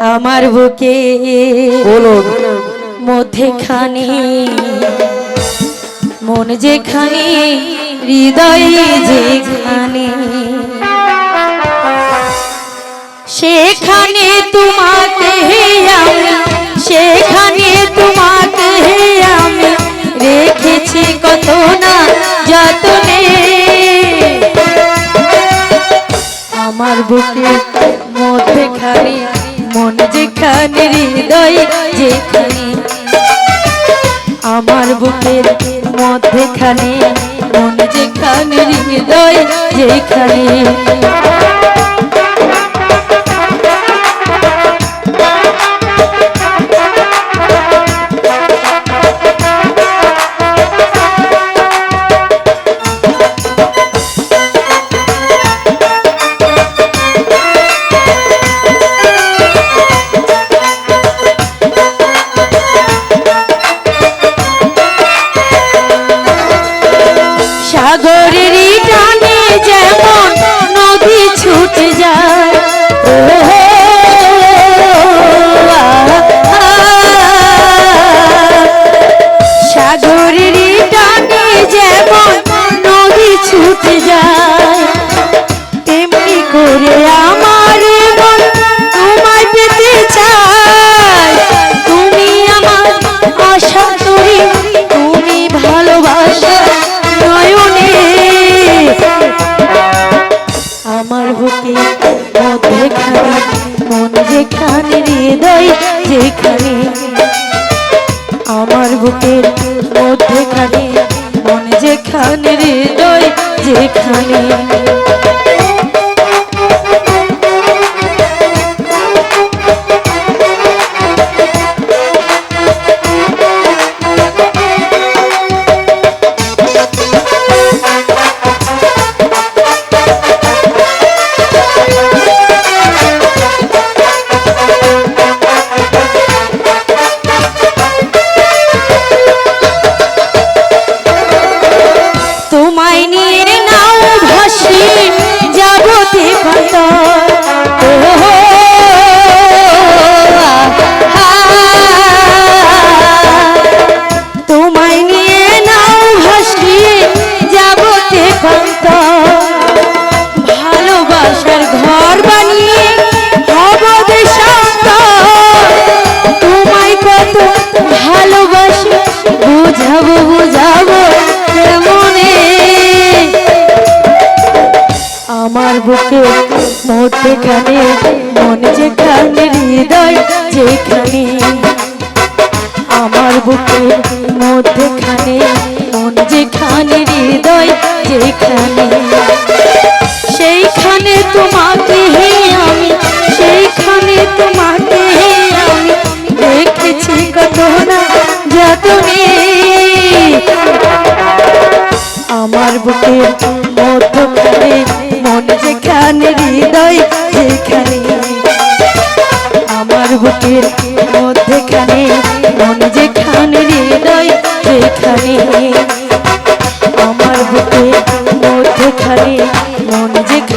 আমার বুকে মধ্যেখানে মন যেখানে হৃদয় যেখানে সেখানে তোমাকে আমি সেখানে তোমাকে আমি রেখেছি কত না যতনে। আমার বুকে মধ্যেখানে মন যেখানে হৃদয় যেখানে আমার বুকের মধ্যেখানে মন যেখানে হৃদয় যেখানে। তেমনি করে আমার মন তোমায় পেতে চায়। তুমি আমার আশা তুমি ভালোবাসা নয়নে। আমার বুকে মধ্যেখানে মন যেখানে হৃদয় আমার বুকের মধ্যেখানে মন যেখানে হৃদয় যেখানে বুঝাবো বুঝাবো কেমনে? আমার বুকে মধ্যেখানে মন যেখানে, হৃদয় যেখানে। আমার বুকে মধ্যেখানে মন যেখানে, হৃদয় যেখানে। সেইখানে তোমাকে আমি, সেইখানে তোমাকে আমি। দেখেছি কত না যতনে আমার মধ্যেখানে মন যেখানে হৃদয় সেখানে আমার বুকে মধ্যেখানে মন যেখানে